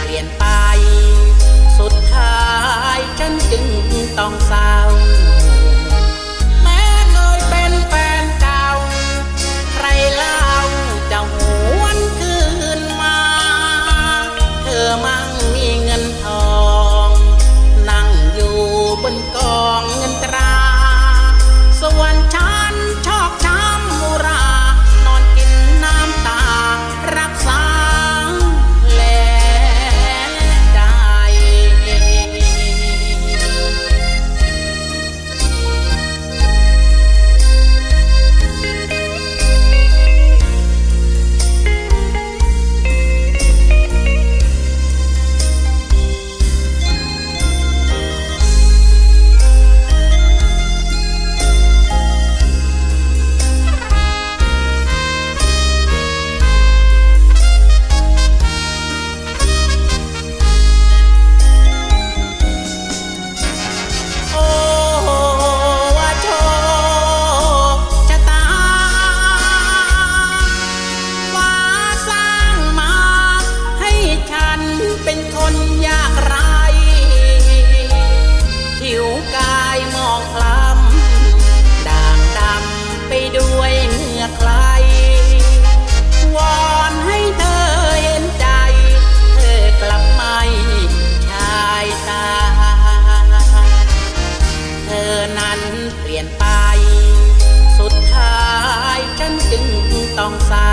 เปลี่ยนไป สุดท้ายฉันจึงต้องสายันเปลี่ยนไป สุดท้ายฉันจึงต้องสา